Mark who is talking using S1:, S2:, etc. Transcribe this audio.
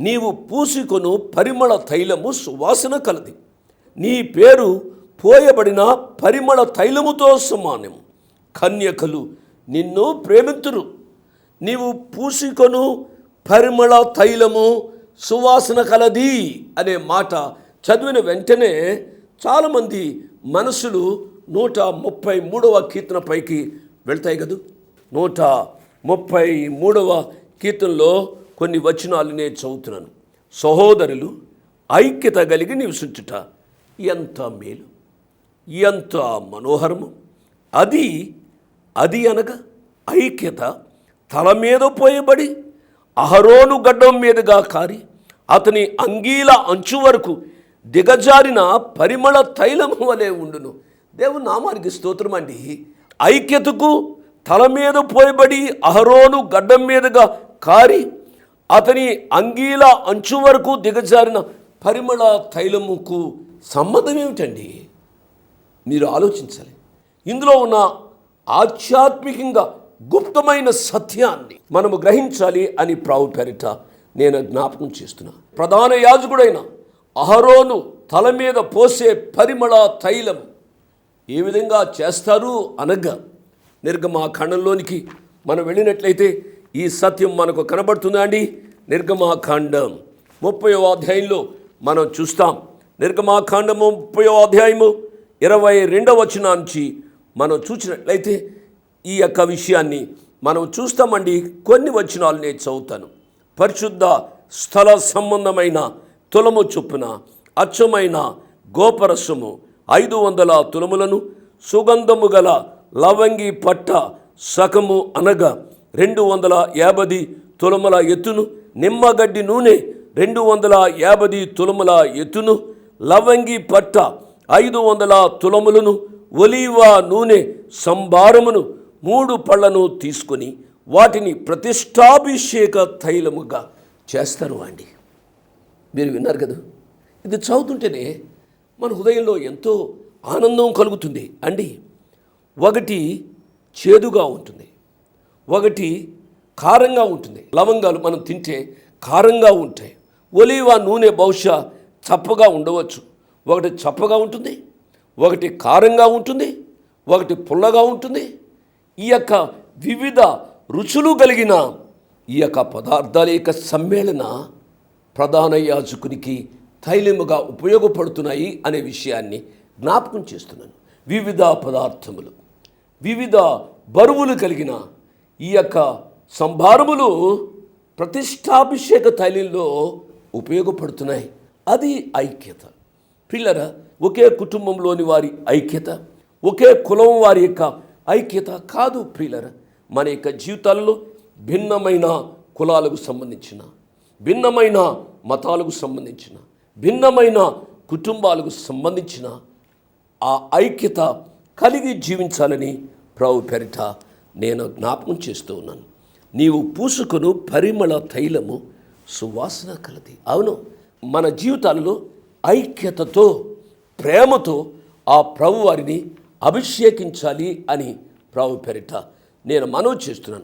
S1: నీవు పూసుకొను పరిమళ తైలము సువాసన కలది. నీ పేరు పోయబడిన పరిమళ తైలముతో సమానం. కన్యకలు నిన్ను ప్రేమితురు. నీవు పూసుకొను పరిమళ తైలము సువాసన కలది అనే మాట చదివిన వెంటనే చాలామంది మనసులు నూట ముప్పై మూడవ కీర్తన పైకి వెళ్తాయి కదూ. నూట ముప్పై మూడవ కీర్తనలో కొన్ని వచనాలు నేను చదువుతున్నాను. సహోదరులు ఐక్యత కలిగి నివసించుట ఎంత మేలు ఎంత మనోహరము. అది అది అనగా ఐక్యత తల మీద పోయబడి అహరోను గడ్డం మీదుగా కారి అతని అంగీల అంచు వరకు దిగజారిన పరిమళ తైలము వలె ఉండును. దేవుని నామానికి స్తోత్రం అండి. ఐక్యతకు తల మీద పోయబడి అహరోను గడ్డం మీదుగా కారి అతని అంగీల అంచు వరకు దిగజారిన పరిమళ తైలముకు సంబంధం ఏమిటండి మీరు ఆలోచించాలి. ఇందులో ఉన్న ఆధ్యాత్మికంగా గుప్తమైన సత్యాన్ని మనము గ్రహించాలి అని ప్రావు పేరిట నేను జ్ఞాపకం చేస్తున్నా. ప్రధాన యాజకుడైన అహరోను తల మీద పోసే పరిమళ తైలం ఏ విధంగా చేస్తారు అనగా నిర్గమాఖండంలోనికి మనం వెళ్ళినట్లయితే ఈ సత్యం మనకు కనబడుతుందా అండి? నిర్గమాఖండం ముప్పయో అధ్యాయంలో మనం చూస్తాం. నిర్గమాఖండము ముప్పయో అధ్యాయము ఇరవై రెండవ వచనం నుంచి మనం చూసినట్లయితే ఈ యొక్క విషయాన్ని మనం చూస్తామండి. కొన్ని వచనాలు నేను చదువుతాను. పరిశుద్ధ స్థల సంబంధమైన తులము చొప్పున అచ్చమైన గోపరసము ఐదు వందల తులములను సుగంధము గల లవంగి పట్ట సకము అనగా రెండు వందల యాభై తులముల ఎత్తును. నిమ్మగడ్డి నూనె రెండు వందల యాభై తులముల ఎత్తును. లవంగి పట్ట ఐదు వందల తులములను. ఒలీవా నూనె సంభారమును మూడు పళ్ళను తీసుకొని వాటిని ప్రతిష్టాభిషేక తైలముగా చేస్తారు అండి. మీరు విన్నారు కదా? ఇది చదువుతుంటేనే మన హృదయంలో ఎంతో ఆనందం కలుగుతుంది అండి. ఒకటి చేదుగా ఉంటుంది. ఒకటి కారంగా ఉంటుంది. లవంగాలు మనం తింటే కారంగా ఉంటాయి. ఒలీవా నూనె బహుశా చప్పగా ఉండవచ్చు. ఒకటి చప్పగా ఉంటుంది ఒకటి కారంగా ఉంటుంది ఒకటి పుల్లగా ఉంటుంది. ఈ యొక్క వివిధ రుచులు కలిగిన ఈ యొక్క పదార్థాల యొక్క సమ్మేళన ప్రధాన యాజకునికి తైలముగా ఉపయోగపడుతున్నాయి అనే విషయాన్ని జ్ఞాపకం చేస్తున్నాను. వివిధ పదార్థములు వివిధ బరువులు కలిగిన ఈ యొక్క సంభారములు ప్రతిష్టాభిషేక తైలంలో ఉపయోగపడుతున్నాయి. అది ఐక్యత. పిల్లర ఒకే కుటుంబంలోని వారి ఐక్యత ఒకే కులం వారి యొక్క ఐక్యత కాదు ప్రియులర మన యొక్క జీవితాల్లో భిన్నమైన కులాలకు సంబంధించిన భిన్నమైన మతాలకు సంబంధించిన భిన్నమైన కుటుంబాలకు సంబంధించిన ఆ ఐక్యత కలిగి జీవించాలని ప్రభు పెరిట నేను జ్ఞాపకం చేస్తూ ఉన్నాను. నీవు పూసుకును పరిమళ తైలము సువాసన కలది. అవును మన జీవితాలలో ఐక్యతతో ప్రేమతో ఆ ప్రభు వారిని అభిషేకించాలి అని ప్రభు పెరిట నేను మనవి చేస్తున్నాను.